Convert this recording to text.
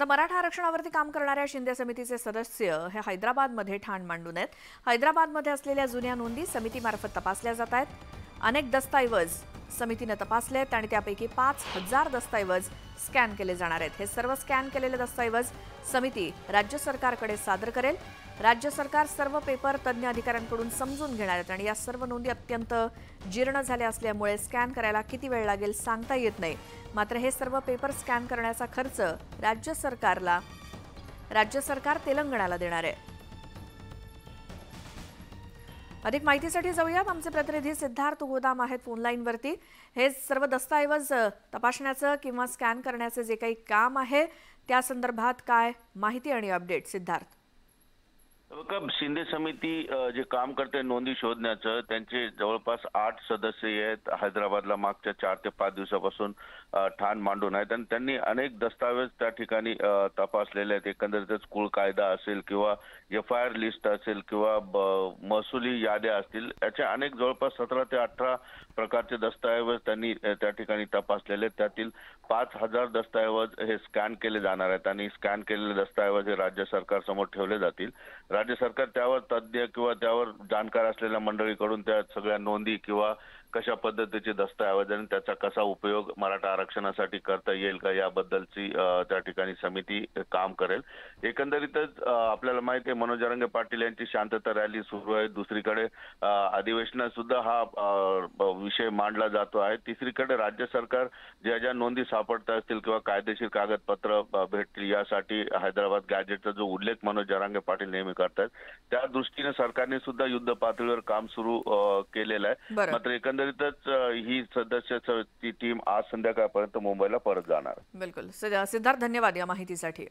आता मराठा आरक्षणावरती काम करणाऱ्या शिंदे समितीचे सदस्य हे हैदराबादमध्ये ठाण मांडून आहेत. हैदराबादमध्ये असलेल्या जुन्या नोंदी समितीमार्फत तपासल्या जात आहेत. अनेक दस्तऐवज समितीनं तपासले आहेत आणि त्यापैकी पाच हजार दस्तऐवज स्कॅन केले जाणार आहेत. हे सर्व स्कॅन केलेले दस्तऐवज समिती राज्य सरकारकडे सादर करेल. राज्य सरकार सर्व पेपर तज्ज्ञ अधिकाऱ्यांकडून समजून घेणार आहेत आणि या सर्व नोंदी अत्यंत जीर्ण झाल्या असल्यामुळे स्कॅन करायला किती वेळ लागेल सांगता येत नाही. मात्र हे सर्व पेपर स्कॅन करण्याचा खर्च राज्य सरकारला राज्य सरकार तेलंगणाला देणार आहे. अधिक माहितीसाठी जाऊयात. आमचे प्रतिनिधी सिद्धार्थ गोदाम आहेत फोनलाईनवरती. हे सर्व दस्तऐवज तपासण्याचं किंवा स्कॅन करण्याचं जे काही काम आहे त्या संदर्भात काय माहिती आणि अपडेट? सिद्धार्थ. शिंदे समिती जे काम करते नोंदी शोधण्याचं त्यांचे जवळपास आठ सदस्य आहेत हैदराबादला मागच्या चार ते पाच दिवसापासून ठाण मांडून आहेत. आणि त्यांनी अनेक दस्तावेज त्या ठिकाणी तपासलेले आहेत. एकंदरीतच कुळ कायदा असेल किंवा एफ आय आर लिस्ट असेल किंवा ब- महसुली याद्या असतील याच्या अनेक जवळपास सतरा ते अठरा प्रकारचे दस्तऐवज त्यांनी त्या ठिकाणी तपासलेले आहेत. त्यातील पाच हजार दस्तऐवज हे स्कॅन केले जाणार आहेत आणि स्कॅन केलेले दस्तऐवज हे राज्य सरकारसमोर ठेवले जातील. राज्य सरकार त्यावर तज्ज्ञ किंवा त्यावर जाणकार असलेल्या मंडळीकडून त्या सगळ्या नोंदी किंवा कशा पद्धतीचे दस्तऐवज आणि त्याचा कसा उपयोग मराठा आरक्षणासाठी करता येईल का याबद्दलची त्या ठिकाणी समिती काम करेल. एकंदरीतच आपल्याला माहिती आहे मनोज जरांगे पाटील यांची शांतता रॅली सुरू आहे. दुसरीकडे अधिवेशनात सुद्धा हा विषय मांडला जातो आहे. तिसरीकडे राज्य सरकार ज्या ज्या नोंदी सापडत असतील किंवा कायदेशीर कागदपत्र भेटतील यासाठी हैदराबाद गॅजेटचा जो उल्लेख मनोज जरांगे पाटील नेहमी करतात त्या दृष्टीने सरकारने सुद्धा युद्ध पातळीवर काम सुरू केलेलं आहे. मात्र एकंदरीतच ही सदस्य टीम आज संध्याकाळपर्यंत मुंबईला परत जाणार. बिलकुल. सिद्धार्थ धन्यवाद या माहितीसाठी.